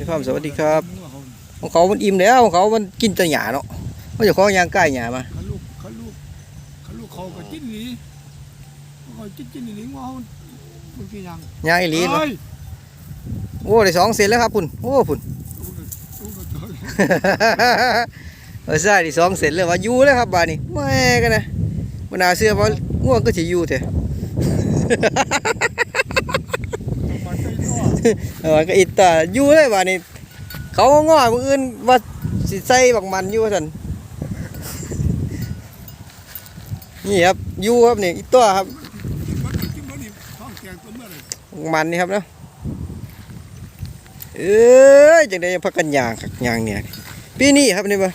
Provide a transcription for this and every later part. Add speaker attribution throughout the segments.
Speaker 1: พี่ความสวัสดีครับ ของเขามันอิ่มแล้วของเขามันกินแต่หญ้าเนาะมันจะขอย่างใกล้หญ้ามา
Speaker 2: ขาลูกขาลูกขาลูกเขาก็จิ้นหนีเขาจิ้นจิ้นหนีงอมันมันกี่อย่าง
Speaker 1: หญ้าอีหลีเนาะ
Speaker 2: เอ้ย
Speaker 1: โอ้ได้สองเซนแล้วครับพุ่นโอ้พุ่น
Speaker 2: ลูกก็เจอ
Speaker 1: เออใช่ได้สองเซนแล้วว่าอยู่แล้วครับบาดนี้แม่กันนะมันน่าเชื่อว่าง่วงก็สิอยู่แท้
Speaker 2: มัน ใจร้อ
Speaker 1: เออก็อิตาอยู่เลยบานี้เขาง้อมืออื่นว่าสิใส่บักมันอยู่ซั่นนี่ครับอยู่ครับนี่อีตัวครับ
Speaker 2: มันนี่
Speaker 1: ครับเนาะเอ้ยจังได้พักกันยางคักยางเนี่ยปีนี้ครับนี่บ่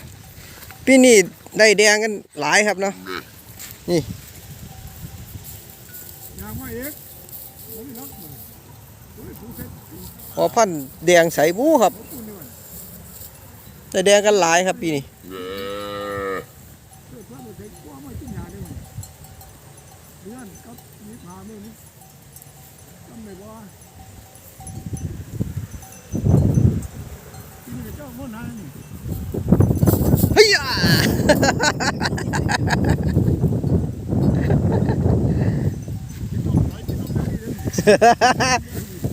Speaker 1: ปีนี้ได้แดงกันหลายครับเนาะนี่
Speaker 2: ยางมาเอก
Speaker 1: พอพันธ์แดงใสบูครับ
Speaker 2: ผู้นี่
Speaker 1: แดงกันหลายครับปีนี้
Speaker 2: เออพระมันเซ็ตกว่าไม่กินยาได้มันเดือนกับนิพาไม่นี่ทำไม่ว่าที่นี่เจ้า
Speaker 1: ฮ้ยอะ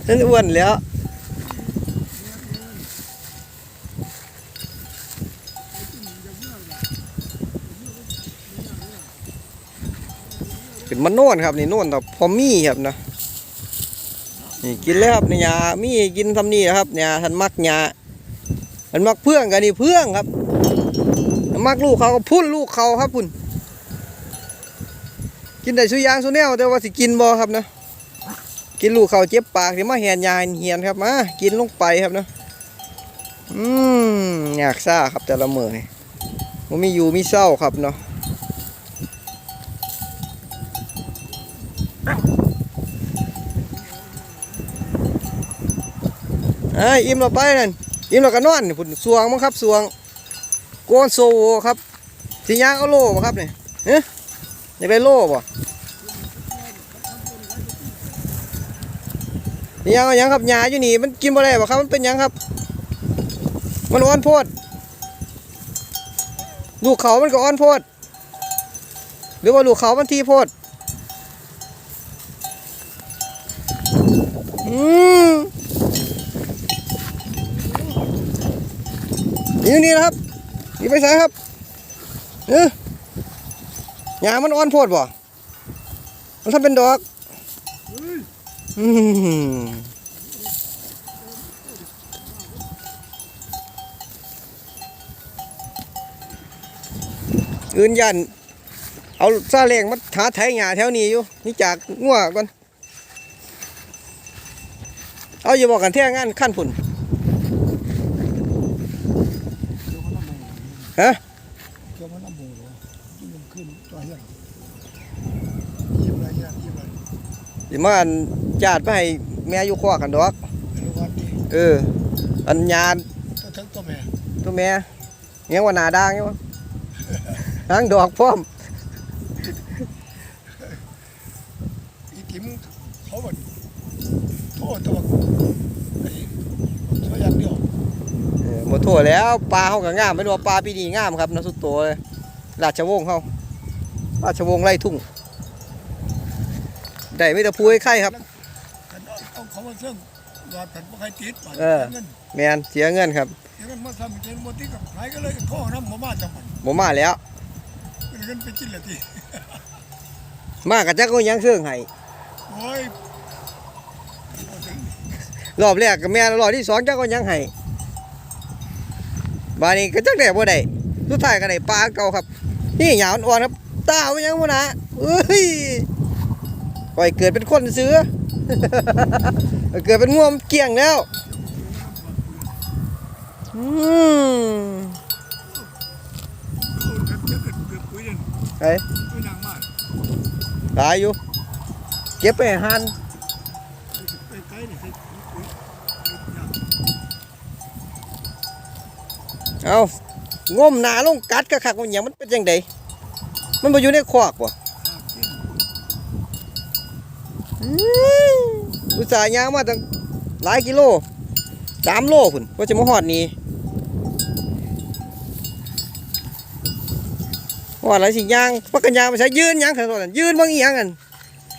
Speaker 1: นั่นอ้วนแล้วเป็นมันโน่นครับนี่โน่นแต่พอมีครับนะนี่กินแล้วครับนี่ยามีกินทำนี่นะครับยาท่านมักยาท่านมักเพื่องกันนี่เพื่องครับ มักลูกเขาก็พุ่นลูกเขาครับพุ่นกินได้สุอยางสุแนวแต่ว่าสิกินบ่ครับนะ กินลูกเขาเจ็บปากสิมาแหนยายเหียนครับมากินลงไปครับเนาะอืมอยากซ่าครับแต่ละมือนี่มันมีอยู่มีเศร้าครับเนาะไอ้อิ่มเราไปนั่นอิ่มเราก็นอนนี่พุ่นสวงมั้งครับสวงโกนโซโวครับสิยางเอาโล่บ่ครับเนี่ยเอ๊ะอยได้โล่บ่ นี่ยังยังครับหญ้าอยู่นี่มันกินบ่ได้บ่ครับมันเป็นยังครับ มันอ่อนโพดลูกเขามันก็อ่อนโพด หรือว่าลูกเขามันทีโพดอืมอยู่นี่นะครับนี่ไปใส่ครับเออหญ้ามันอ่อนโพดบ่มันทำเป็นดอก อื่นยัน เอาซาเล้งมาหาไถหญ้าแถวนี้อยู่ นี่จากงัวก่อน เอาอย่าบอกกันแท่งานขั้นพุ่นฮะ
Speaker 2: เกี่ยวมันน้ำมูเหรอที่มันขึ้นตัวเหี้ยยิ้มอะไรเงี้ยยิ้มอะไร
Speaker 1: สิมาอันญาติไปให้แม่อยู่คอกกันดอก
Speaker 2: ไม่รู้วันนี้
Speaker 1: เออ อันญาติ
Speaker 2: ตัวทั้งตัวแม่
Speaker 1: ตัวแม่เงี้ยว่าหนาด่างเงี้ยวะหางดอกพร้อม
Speaker 2: อีกิมเขาแบบโทษตัวไอ้ช่วยอย่างเดียว
Speaker 1: เออหมดทั่วแล้วปลาเขาก็งามไม่รู้ว่าปลาปีนี้งามครับนะสุดโตวเลยราชวงศ์เขาราชวงศ์ไร่ทุ่ง ได้ไม่แต่พูให้ไข่ครับ
Speaker 2: กันเอาเอาเขามาเสื่องหลอดแผ่นบ่ใครติดบาด
Speaker 1: เออ
Speaker 2: เงิน
Speaker 1: แมนเสียเงินครับ
Speaker 2: เงินมาทำเงินบ่ติดกับใครก็เลยข้อน้ำหมมาจังหวัด
Speaker 1: บ่มาแล้ว
Speaker 2: เงินไปกินละที
Speaker 1: มากับจักก็ยังเสื่องให้
Speaker 2: โอ้ยบ่ถึง
Speaker 1: รอบแรกกับแม่รอบที่สองจักก็ยังให้บานี้ก็จักได้บ่ได้สุดท้ายก็ได้ปลาเก่าครับ นี่หยาอ่อนๆครับตาเอายังบ่นะเอ้ย ปล่อยเกิดเป็นคนเสือเกิดเป็นง่วมเกี่ยงแล้วอืมไอ้
Speaker 2: ตา
Speaker 1: ยอยู่ เก็บไปหัน
Speaker 2: ไปไกลนี่ไปคุยอาง
Speaker 1: เอางมหนาลงกัดกระคักมันหยังมันเป็นจังไดมันบ่อยู่ในคอก
Speaker 2: วกิ
Speaker 1: อืมอุตส่าห์ย่างมาตั้งหลายกิโลสามโลพุ่นว่าจะมาหอดนี่ว่าอะไรสิย่างปักกันยางไปใช้ยืนหยังขันตอนนั้นยืนบางอีหยังกัน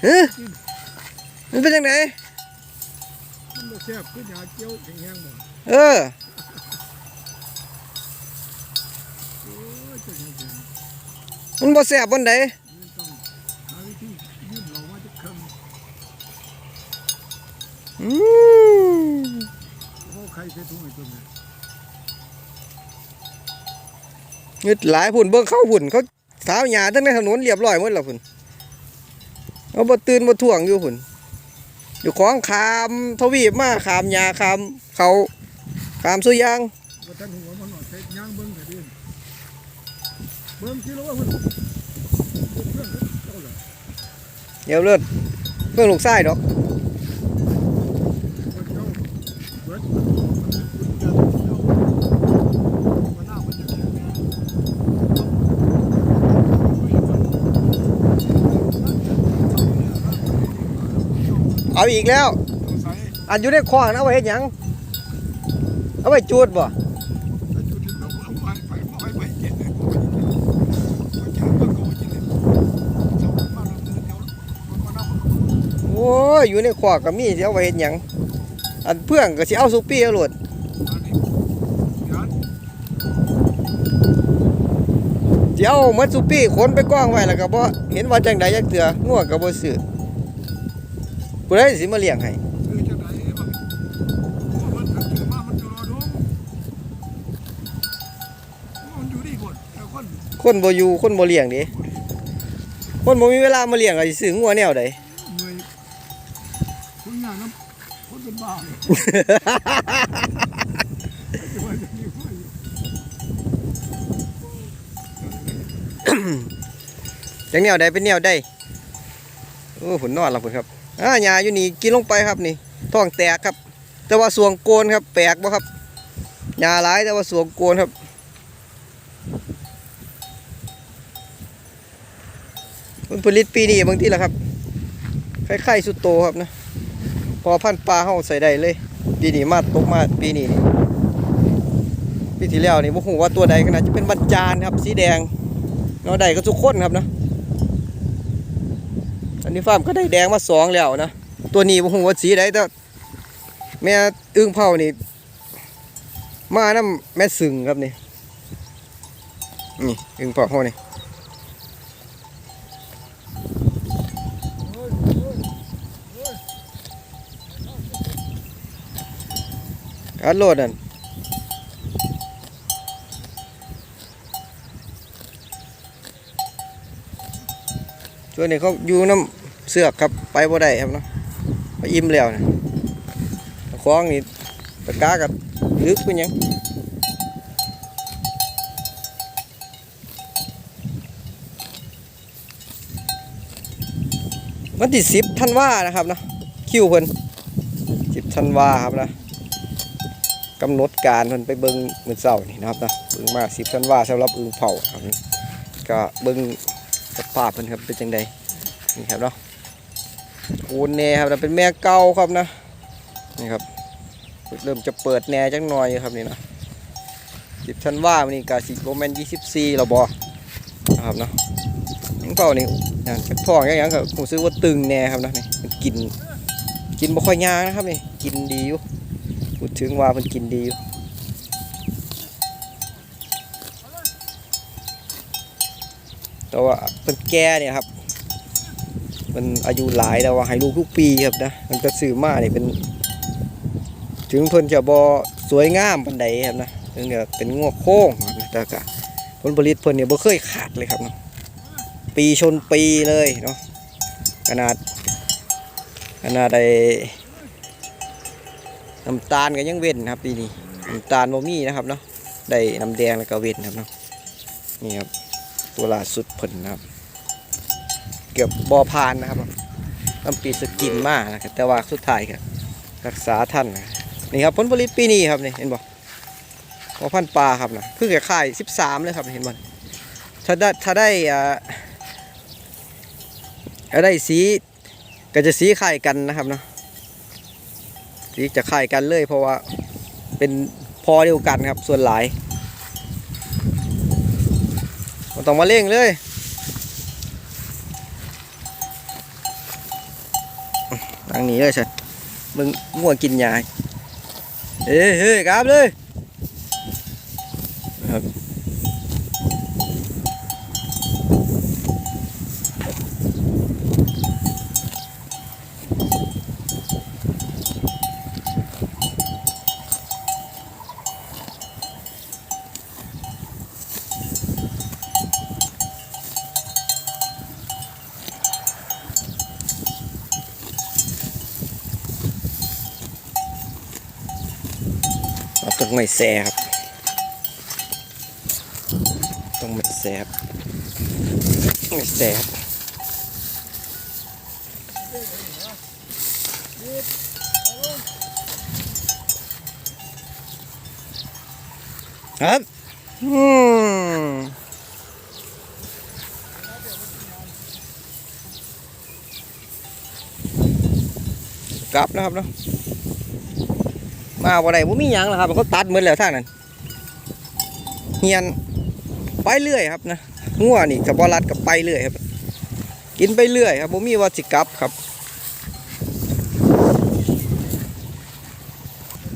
Speaker 1: เฮ้ยมันเป็นยังไง
Speaker 2: มันบ่แซ่บคือยาเจียวแข็งๆหมด
Speaker 1: เออ
Speaker 2: โอ้ยเจะแข็ง
Speaker 1: มันบ่แสบบนใด
Speaker 2: ๆมันต้องหาวิธียืมเรามาจะคำ
Speaker 1: อืม
Speaker 2: เพราะใครเคยทุ่งไอ้ตัวนี้
Speaker 1: เงึดหลายพุ่นเบิ่งเข้าพุ่นเขาสาวหญ้าทั้งในถนนเรียบร้อยหมดแล้วพุ่นเอาบ่ตื่นบ่ท่วงอยู่พุ่นอยู่ของขามทวีปมาขามหญ้าขามเขาขามสุยาง
Speaker 2: ว่ท่านหัวมันหน่อยใช้ย่างเบิ้งแต่ดินเบิ่งสิรู้ว่าพุ่น
Speaker 1: เดี๋ยวเลือดเบิ่งลูกชายดอก
Speaker 2: คนเจ้าเบิ้งมันเดินเจ้ามันหน้ามันจะแข็งแรง
Speaker 1: เอาอีกแล้ว
Speaker 2: ใส่
Speaker 1: อันอยู่ในคว้างนะเอาไว้เฮ็ดหยัง เอาไว้จูดบ่
Speaker 2: แล้วจุดที่เราเอาไว้ไปเอาไว้ไปเก็บเลยเอาไว้เก็บเอาแจกเบิ้งก็ไว้กินเลยเจ้ามาเราเดินเดี๋ยวมันมาหน้ามัน
Speaker 1: โอ้ยอยู่ในคว้างก็มีสิเอาไว้เฮ็ดหยังอันเพื่องก็สิเอาสุปี้เอาโลด
Speaker 2: อันนี้ยัน
Speaker 1: สิเอาหมดสุปี้ขนไปกองไว้แล้วก็บ่เห็นว่าจังใดจักเทื่องัวก็บ่ซื้อ ผู้ใดสิมาเลี้ยงให้
Speaker 2: คือจะไหนบ้างมันถือมามันจะรอดงมันอยู่ดีหมดแต่คน
Speaker 1: คนบ่อยู่คนบ่เลี้ยงเด้คนบ่มีเวลามาเลี้ยงก็สิซื้องัวแนวใด
Speaker 2: เมื่อยคุณงานน้ำคนเป็นบ้าเลยจะว่าจะมีไฟ
Speaker 1: จังแนวใดเป็นแนวใดโอ้ผุนนอนแล้วพุ่นครับ อ่าหญ้าอยู่นี่กินลงไปครับนี่ท้องแตกครับ แต่ว่าสวงโกนครับ แปลกบ่ครับหญ้าหลายแต่ว่าสวงโกนครับผลผลิตปีนี้บางทีละครับคล้ายๆสุดโตครับนะพอพันปลาเฮาใส่ได้เลยปีนี้มาตกมาปีนี้ปีที่แล้วนี่บ่ฮู้ว่าตัวใดก็น่าจะเป็นบันจานครับ สีแดงเนาะได้ก็ทุกคนครับนะ นี้ฟาร์มก็ได้แดงมาสองแล้วนะ ตัวนี้ผมว่าสีใดแต่แม่อึ้งเผานี่ มาน้ำแม่สึงครับนี่ นี่อึ้งเผาเขานี่การโหลดนั่นช่วงนี้เขาอยู่น้ำ เสือกครับไปบ่ได้ครับเนาะไปอิ่มแล้วนะคล้องนี่ตะก้ากับลึกเป็นยังวันที่สิบธันวานะครับเนาะคิวเพิ่นสิบธันวาครับนะกำหนดการเพิ่นไปเบิ่งมื้อเช้านี่นะครับนะเบิ่งมาสิบธันวาสำหรับอึ่งเผาครับก็เบิ่งสภาพมันครับเป็นจังใดนี่ครับเนาะ คูณแหน่ครับแล้วเป็นแม่เก่าครับนะนี่ครับเริ่มจะเปิดแหน่จังหน่อยครับนี่นะสิบชั้นว่ามันนี่กาสิโรแมนยี่สิบสี่เราบอครับเนาะยังเก่านี่อย่างจักทองอย่างอย่างก็ผมซื้อว่าตึงแหน่ครับนะนี่มันกินกินบ่ค่อยยากนะครับนี่กินดีอยู่พูดถึงว่ามันกินดีอยู่แต่ว่าเป็นแก่เนี่ยครับ มันอายุหลายแล้วว่าให้ลูกทุกปีครับนะมันก็ซื้อมาเนี่ยเป็น ถึงเพิ่นจะบ่สวยงามปานใดครับนะถึงจะเป็นงวกโค้งนะแต่ก็ผลผลิตเพิ่นเนี่ยบ่เคยขาดเลยครับเนาะปีชนปีเลยเนาะขนาดขนาดไอ้น้ำตาลก็ยังเว้นครับปีนี้น้ำตาลบ่มีนะครับเนาะได้น้ำแดงแล้วก็เว้นครับเนาะนี่ครับตัวล่าสุดเพิ่นนะครับ เกือบบอพานนะครับต้องปีสกินมากนะครับแต่ว่าสุดท้ายครับรักษาท่านนะนี่ครับผลผลิตปีนี้ครับนี่เห็นบ่พอพันปลาครับนะคือขายสิบสามเลยครับเห็นบ่ถ้าได้ถ้าได้อ่าถ้าได้สีก็จะสีคล้ายกันนะครับเนาะสีจะคล้ายกันเลย เพราะว่าเป็นพอเดียวกันครับส่วนหลายบ่ต้องมาเร่งเลย ทางนี้เลยฉันมึงง่วงกินยาเฮ้ยเฮ้ยกลับเลยครับ ต้องไม่แซ่ครับต้องไม่แซ่บไม่แซ่ครับครับอืมกลับนะครับเนาะ มาบ่ได้บ่มีหยังหรอกครับเขาตัดหมดแล้วทางนั้นเฮียนไปเรื่อยครับนะงัวนี่กับบ่รัดกับไปเรื่อยครับ กินไปเรื่อยครับบ่มีว่าสิกลับครับ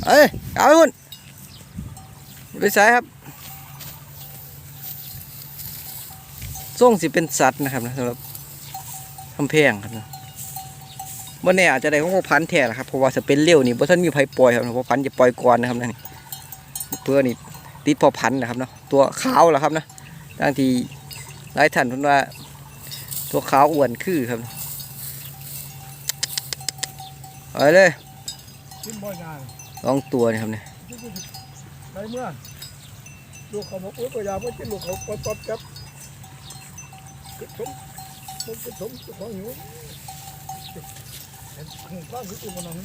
Speaker 1: เอ้ยเอาไปพุ่นไปใส่ครับส่งสิเป็นสัตว์นะครับนะสำหรับคำแพงครับนะ บ่แน่อาจจะได้ของพันแท้ล่ะครับเพราะว่าจะเป็นเลี้ยวนี่บ่ทันมีไผปล่อยครับพ่อพันจะปล่อยก่อนนะครับนั่นนี่เพื่อนี่ติดพ่อพันนะครับเนาะตัวขาวล่ะครับนะบางทีหลายท่านพิ่นว่า ตัวขาวอ้วนคือครับเอาเลยลองตัวนี่ครับเนี่ย
Speaker 2: ไปเมื่อลูกเขาบอกโอ้ยตัวยาไม่กินลูกเขาปอบจับกึศมมันกึศมของหิว เห็นข้างคือมันนั่ง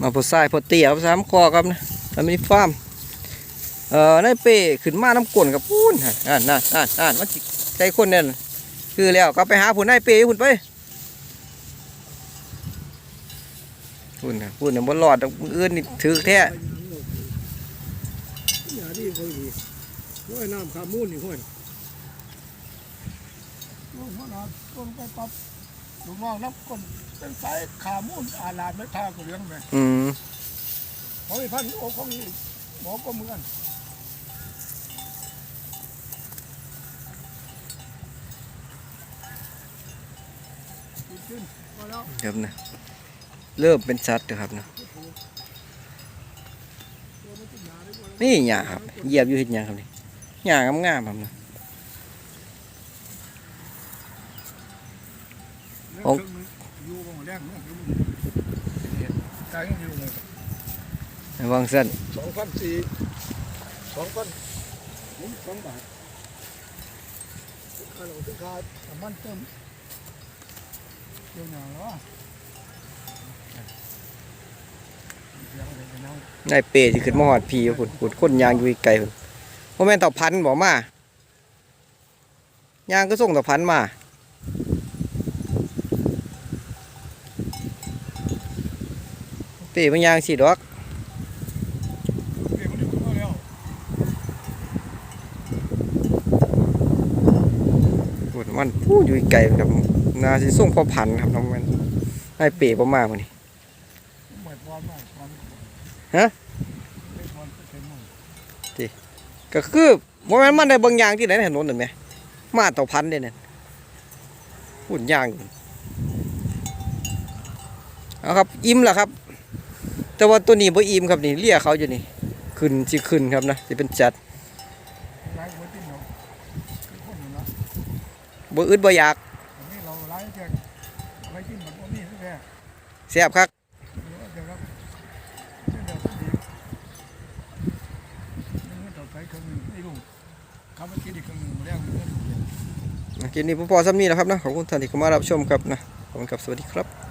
Speaker 1: มาพอทรายพอเตี้ยครับสามคอครับนะทำมีฟาร์มเอ่อในเป้ขึ้นมาน้ำกลนกับพูนอ่านน่านน่านน่านมันใจคนเนี่ยคือแล้วก็ไปหาผุนในเป้ผุนไปพูดนะพูดนะบนหลอดดอกมืออื่นนี่ถือแท้
Speaker 2: อย่าดีคอยดีห้วยน้ำขามูนนี่ห้วยลูกมันอาต้นไปปั๊บลูกน้องนับคนเป็นสายขามูนอาลาดไม่ท่าก็เลี้ยงไป
Speaker 1: อืม
Speaker 2: เขาไอ้พันโอ้ของนี่หมอก็เหมือนขึ้นมาแล้ว
Speaker 1: ครับนะเริ่มเป็นสัตว์แล้วครับนะนี่หญ้าครับเหยียบอยู่เห็ดหยังครับนี่ หญ้างามๆครับนะ
Speaker 2: ของอยู่บนแรงเนี่ยกายอยู่เลย
Speaker 1: ระวังเส้น
Speaker 2: สองพันสี่สองพันหนึ่งสองบาทค่าเราถึงค่าน้ำมันเติมเดี๋ยวหนาแล้วเดี๋ยวอะไรกันเอา
Speaker 1: นายเป้ที่ขึ้นมาหอดพีพุ่นพุ่นคนยางอยู่ไกลพุ่น พ่อแม่นต่าพันธ์บอกมายางก็ส่งต่าพันธ์มาเป้มันยางสิดอก
Speaker 2: เดี๋ยวมันอยู่ก็แล้ว
Speaker 1: พุ่นมันพูดอยู่ไกลครับนาสิส่งพอพันธ์ครับน้องมันนายเป้บ่มาพุ่นนี่ฮะ
Speaker 2: ไม่ความเป็นหมด
Speaker 1: ก็คือบ่แม่นมันได้บางอย่างที่ไหนในถนนนั่นแหมมาเต่าพันธุ์เด้นั่นพุ่นยางเอาครับ อิ่มแล้วครับ แต่ว่าตัวนี้บ่อิ่มครับนี่เลี่ยเขาอยู่นี่ขึ้นสิขึ้นครับนะสิเป็นจัด
Speaker 2: ไล่ไว้ที่เนาะคนอยู่นะ
Speaker 1: บ่อึดบ่อยาก
Speaker 2: อันนี้เราไล่แจกไว้ที่มันก็มีแค่
Speaker 1: แซ่บคัก
Speaker 2: เดี๋ยวครับเดี๋ยวครับดีนี่ต่อไปครึ่งนึงไม่รู้เขาไปกินอีกครึ่งนึงแล้ว มันก็ถูก
Speaker 1: กินนี้พอๆซ้ำนี้นะครับนะขอบคุณท่านที่เข้ามารับชมครับนะขอบคุณครับสวัสดีครับ